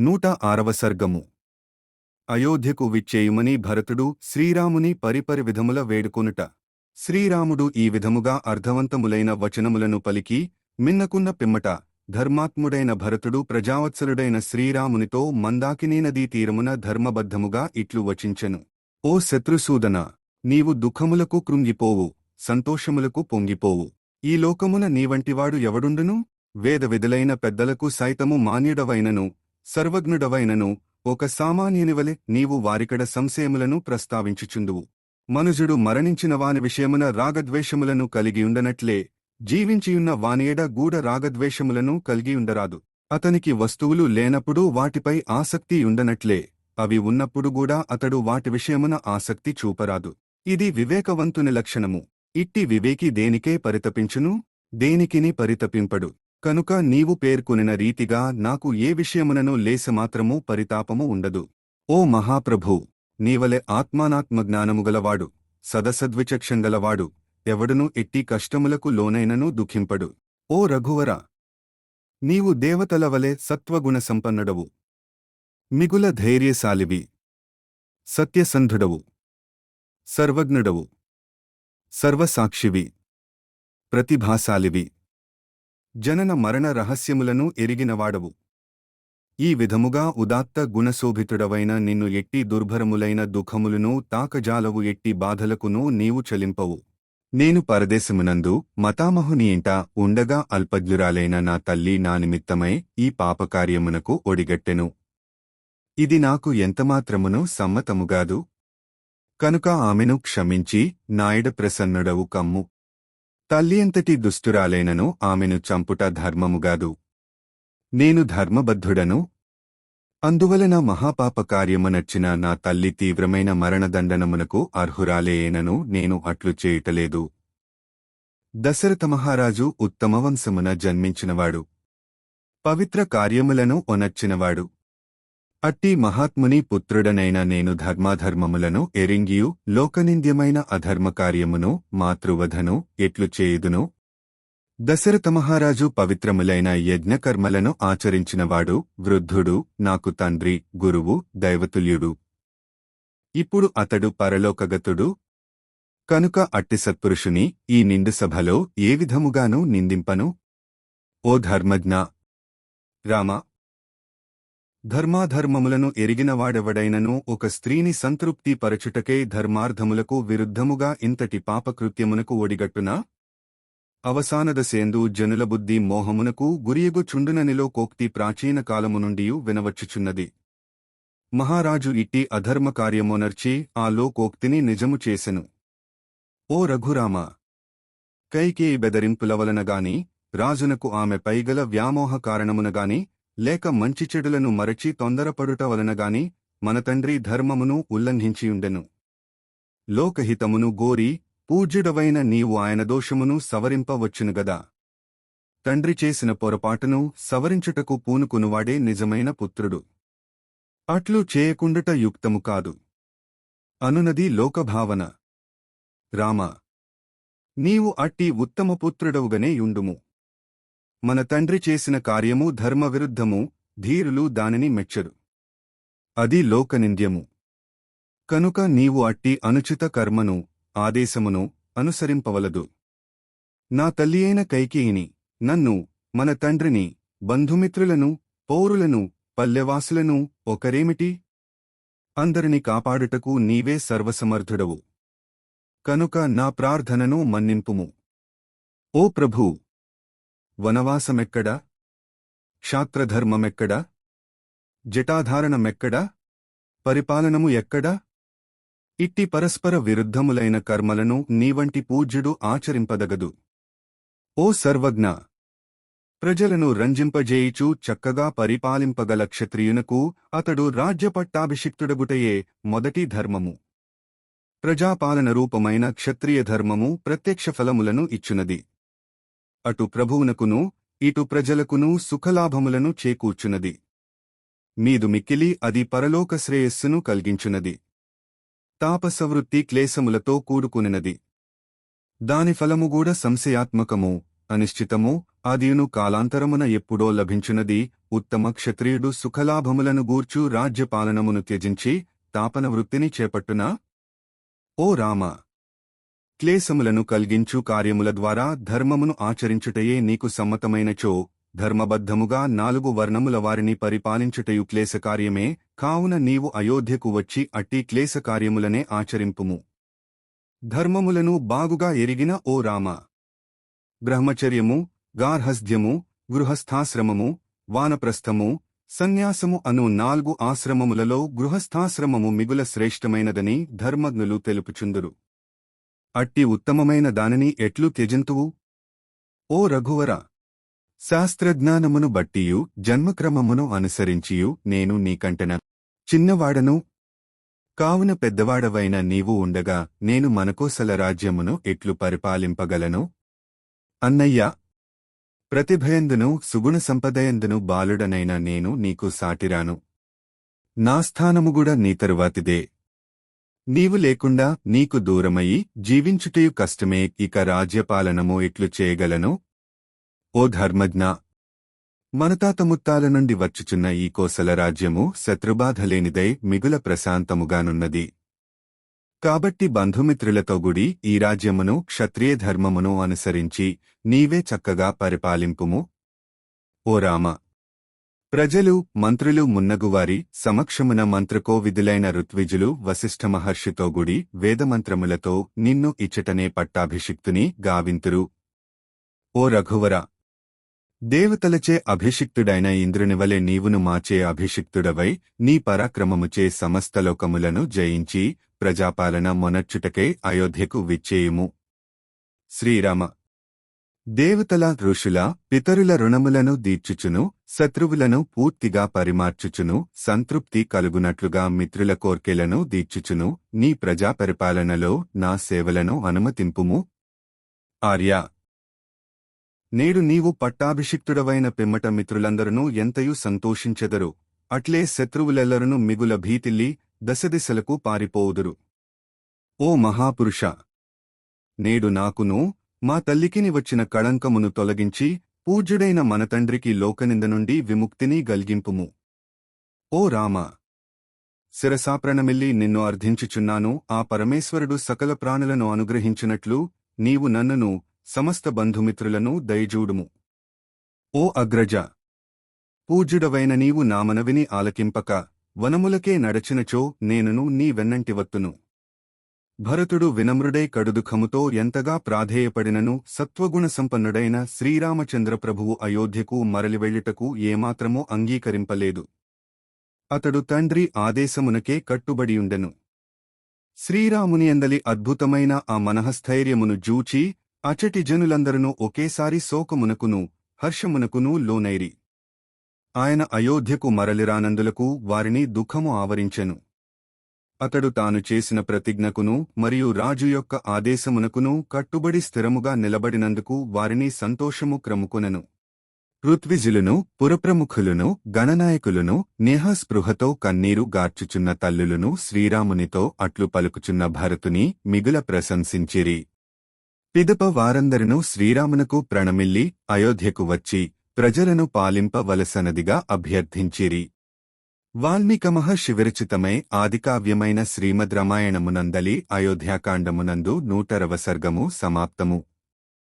నూట ఆరవ సర్గము. అయోధ్యకు విచ్చేయుమని భరతుడు శ్రీరాముని పరిపరి విధముల వేడుకొనుట. శ్రీరాముడు ఈ విధముగా అర్థవంతములైన వచనములను పలికి మిన్నకున్న పిమ్మట ధర్మాత్ముడైన భరతుడు ప్రజావత్సలుడైన శ్రీరామునితో మందాకినీ నదీ తీరమున ధర్మబద్ధముగా ఇట్లు వచించెను. ఓ శత్రుసూదన నీవు దుఃఖములకు కృంగిపోవు సంతోషములకు పొంగిపోవు. ఈ లోకమున నీవంటివాడు ఎవడుండును? వేద విధులైన పెద్దలకు సైతము మాన్యుడవైనను సర్వజ్ఞుడవైనను ఒక సామాన్యునివలె నీవు వారికడ సంశయములను ప్రస్తావించుచుందువు మనుజుడు మరణించిన వాని విషయమున రాగద్వేషములను కలిగియుండనట్లే జీవించియున్న వానియడ గూఢ రాగద్వేషములను కలిగియుండరాదు. అతనికి వస్తువులు లేనప్పుడు వాటిపై ఆసక్తి ఉండనట్లే అవి ఉన్నప్పుడు కూడా అతడు వాటి విషయమున ఆసక్తి చూపరాదు. ఇది వివేకవంతుని లక్షణము. ఇట్టి వివేకి దేనికే పరితపించును? దేనికిని పరితపింపడు? కనుక నీవు పేర్కొనిన రీతిగా నాకు ఏ విషయమునను లేసమాత్రమూ పరితాపము ఉండదు. ఓ మహాప్రభు! నీవలె ఆత్మానాత్మజ్ఞానముగలవాడు సదసద్విచక్షంగలవాడు ఎవడును ఎట్టి కష్టములకు లోనైనను దుఃఖింపడు. ఓ రఘువర! నీవు దేవతల వలె సత్వగుణ సంపన్నుడవు మిగుల ధైర్యశాలివి. సత్యసంధుడవు. సర్వజ్ఞుడవు. సర్వసాక్షివి. ప్రతిభాశాలివి. జనన మరణ రహస్యములను ఎరిగినవాడవు. ఈ విధముగా ఉదాత్త గుణశోభితుడవైన నిన్ను ఎట్టి దుర్భరములైన దుఃఖములను తాకజాలవు ఎట్టి బాధలకునూ నీవు చలింపవు. నేను పరదేశమునందు మతామహుని ఇంట ఉండగా అల్పజ్ఞురాలైన నా తల్లి నా నిమిత్తమై ఈ పాపకార్యమునకు ఒడిగట్టెను. ఇది నాకు ఎంతమాత్రమును సమ్మతముగాదు కనుక ఆమెను క్షమించి నాయుడ ప్రసన్నుడవు కమ్ము. తల్లి ఎంతటి ఆమెను చంపుట ధర్మముగాదు నేను ధర్మబద్ధుడను. అందువలన మహాపాపకార్యమునర్చిన నా తల్లి తీవ్రమైన మరణదండనమునకు అర్హురాలేనను నేను అట్లు చేయుటలేదు. దశరథ మహారాజు ఉత్తమవంశమున జన్మించినవాడు. పవిత్ర కార్యములను ఒనర్చినవాడు అట్టి మహాత్ముని పుత్రుడనైన నేను ధర్మాధర్మములను ఎరింగియు లోకనింద్యమైన అధర్మకార్యమును మాతృవధను ఎట్లు చేయుదును? దశరథ మహారాజు పవిత్రములైన యజ్ఞకర్మలను ఆచరించినవాడు వృద్ధుడు నాకు తండ్రి గురువు దైవతుల్యుడు. ఇప్పుడు అతడు పరలోకగతుడు. కనుక అట్టి సత్పురుషుని ఈ నిండు సభలో ఏ విధముగానూ నిందింపను? ఓ ధర్మజ్ఞ! రామ! ధర్మాధర్మములను ఎరిగినవాడెవడైనను ఒక స్త్రీని సంతృప్తి పరచుటకే ధర్మార్థములకు విరుద్ధముగా ఇంతటి పాపకృత్యమునకు ఒడిగట్టునా? అవసానదశేందు జనుల బుద్ధి మోహమునకు గురియగు చుండుననిలో కోక్తి ప్రాచీన కాలము నుండియు వినవచ్చుచున్నది. మహారాజు ఇట్టి అధర్మకార్యమోనర్చి ఆ లోకోక్తిని నిజము చేసెను. ఓ రఘురామ! కైకేయి బెదరింపులవలనగాని రాజునకు ఆమె పైగల వ్యామోహ కారణమునగాని లేక మంచి చెడులను మరచి తొందరపడుట వలనగాని మన తండ్రి ధర్మమును ఉల్లంఘించియుండెను లోకహితమును గోరి పూజ్యుడవైన నీవు ఆయన దోషమును సవరింపవచ్చునుగదా తండ్రి చేసిన పొరపాటును సవరించుటకు పూనుకునువాడే నిజమైన పుత్రుడు. అట్లు చేయకుండుట యుక్తము కాదు. అనునది లోకభావన. రామ నీవు అట్టి ఉత్తమ పుత్రుడవుగనే యుండుము. మన తండ్రి చేసిన కార్యము ధర్మవిరుద్ధము ధీరులు దానిని మెచ్చరు. అది లోకనింద్యము. కనుక నీవు అట్టి అనుచిత కర్మను ఆదేశమును అనుసరింపవలదు. నా తల్లియైన కైకేయిని నన్ను మన తండ్రిని బంధుమిత్రులను పౌరులను పల్లెవాసులను ఒకరేమిటి? అందరిని కాపాడుటకు నీవే సర్వసమర్థుడవు. కనుక నా ప్రార్థనను మన్నింపుము. ఓ ప్రభూ వనవాసమెక్కడ? క్షాత్రధర్మమెక్కడ? జటాధారణమెక్కడ? పరిపాలనము ఎక్కడ? ఇట్టి పరస్పర విరుద్ధములైన కర్మలను నీవంటి పూజ్యుడు ఆచరింపదగదు. ఓ సర్వజ్ఞ! ప్రజలను రంజింపజేయిచూ చక్కగా పరిపాలింపగల క్షత్రియునకు అతడు రాజ్యపట్టాభిషిక్తుడగుటయే మొదటి ధర్మము. ప్రజాపాలన రూపమైన క్షత్రియ ధర్మము ప్రత్యక్ష ఫలములను ఇచ్చునది. అటు ప్రభువునకును ఇటు ప్రజలకును సుఖలాభములను చేకూర్చునది. మీదు మిక్కిలి అది పరలోక శ్రేయస్సును కలిగించునది. తాపసవృత్తి క్లేశములతో కూడుకునినది. దాని ఫలముగూడ సంశయాత్మకము అనిశ్చితము అదియును కాలాంతరమున ఎప్పుడో లభించునది. ఉత్తమ క్షత్రియుడు సుఖలాభములను గూర్చు రాజ్యపాలనమును త్యజించి తాపన వృత్తిని చేపట్టునా? ఓ రామ! క్లేశములను కలిగించు కార్యముల ద్వారా ధర్మమును ఆచరించుటయే నీకు సమ్మతమైనచో ధర్మబద్ధముగా నాలుగు వర్ణముల వారిని పరిపాలించుటయు క్లేశకార్యమే కావున నీవు అయోధ్యకు వచ్చి అట్టి క్లేశకార్యములనే ఆచరింపుము. ధర్మములను బాగుగా ఎరిగిన ఓ రామ. బ్రహ్మచర్యము గార్హస్థ్యము గృహస్థాశ్రమము వానప్రస్థము సన్యాసము అను నాలుగు ఆశ్రమములలో గృహస్థాశ్రమము మిగుల శ్రేష్టమైనదని ధర్మజ్ఞులు తెలుపుచుందురు. అట్టి ఉత్తమమైన దానిని ఎట్లు త్యజంతువు? ఓ రఘువర! శాస్త్రజ్ఞానమును బట్టియు జన్మక్రమమును అనుసరించియు నేను నీకంటన చిన్నవాడను. కావున పెద్దవాడవైన నీవు ఉండగా నేను మనకోసల రాజ్యమును ఎట్లు పరిపాలింపగలను? అన్నయ్యా! ప్రతిభయందును సుగుణ సంపదయందును బాలుడనైన నేను నీకు సాటిరాను. నాస్థానముగూడ నీ తరువాతిదే. నీవు లేకుండా నీకు దూరమయి జీవించుటయు కష్టమే ఇక రాజ్యపాలనము ఎట్లు చేయగలను? ఓ ధర్మజ్ఞ! మనతాతముత్తాల నుండి వచ్చుచున్న ఈ కోసల రాజ్యము శత్రుబాధలేనిదై మిగుల ప్రశాంతముగానున్నది. కాబట్టి బంధుమిత్రులతో గుడి ఈ రాజ్యమును క్షత్రియ ధర్మమును అనుసరించి నీవే చక్కగా పరిపాలింపుము. ఓ రామ! ప్రజలు మంత్రులు మున్నగువారి సమక్షమున మంత్రకోవిధులైన ఋత్విజులు వశిష్ఠ మహర్షితో గుడి వేదమంత్రములతో నిన్ను ఇచ్చటనే పట్టాభిషిక్తుని గావింతురు. ఓ రఘువర! దేవతలచే అభిషిక్తుడైన ఇంద్రునివలె నీవును మాచే అభిషిక్తుడవై నీ పరాక్రమముచే సమస్తలోకములను జయించి ప్రజాపాలన మొనర్చుటకై అయోధ్యకు విచ్చేయుము. శ్రీరామ! దేవతల ఋషుల పితరుల రుణములను దీర్చుచును శత్రువులను పూర్తిగా పరిమార్చుచును సంతృప్తి కలుగునట్లుగా మిత్రుల కోర్కెలను దీర్చుచును నీ ప్రజా పరిపాలనలో నా సేవలను అనుమతింపుము. ఆర్య నేడు నీవు పట్టాభిషిక్తుడవైన పిమ్మట మిత్రులందరూ ఎంతయూ సంతోషించెదరు? అట్లే శత్రువులెల్లరను మిగుల భీతిల్లి దశదిశలకు పారిపోవుదురు. ఓ మహాపురుష నేడు నాకును మా తల్లికిని వచ్చిన కళంకమును తొలగించి పూజ్యుడైన మన తండ్రికి లోకనింద నుండి విముక్తిని గల్గింపుము. ఓ రామ! శిరసాప్రణమిల్లి నిన్ను అర్థించుచున్నాను ఆ పరమేశ్వరుడు సకల ప్రాణులను అనుగ్రహించినట్లు నీవు నన్నును సమస్త బంధుమిత్రులను దయజూడుము ఓ అగ్రజ! పూజ్యుడవైన నీవు నా మనవిని ఆలకింపక వనములకే నడచినచో నేనును నీ వెన్నంటివత్తును భరతుడు వినమ్రుడై కడుదుఖముతో ఎంతగా ప్రాధేయపడినను సత్వగుణ సంపన్నుడైన శ్రీరామచంద్ర ప్రభువు అయోధ్యకు మరలివెళ్ళుటకు ఏమాత్రమూ అంగీకరింపలేదు. అతడు తండ్రి ఆదేశమునకే కట్టుబడియుండెను. శ్రీరామునియందలి అద్భుతమైన ఆ మనఃస్థైర్యమును జూచి అచటి జనులందరూ ఒకేసారి శోకమునకును హర్షమునకును లోనైరి. ఆయన అయోధ్యకు మరలిరానందులకు వారిని దుఃఖము ఆవరించెను. అతడు తాను చేసిన ప్రతిజ్ఞకును మరియు రాజు యొక్క ఆదేశమునకును కట్టుబడి స్థిరముగా నిలబడినందుకు వారిని సంతోషము క్రముకొనెను. ఋత్విజులను పురప్రముఖులను గణనాయకులను నేహస్పృహతో కన్నీరు గార్చుచున్న తల్లులను శ్రీరామునితో అట్లు పలుకుచున్న భరతుని మిగుల ప్రశంసించిరి. పిదప వారందరను శ్రీరామునకు ప్రణమిల్లి అయోధ్యకు వచ్చి ప్రజలను పాలింపవలసనదిగా అభ్యర్థించిరి. వాల్మీక మహర్షి విరచితమై ఆదికావ్యమైన శ్రీమద్ రామాయణమునందలి అయోధ్యాకాండమునందు నూటరవ సర్గము సమాప్తము.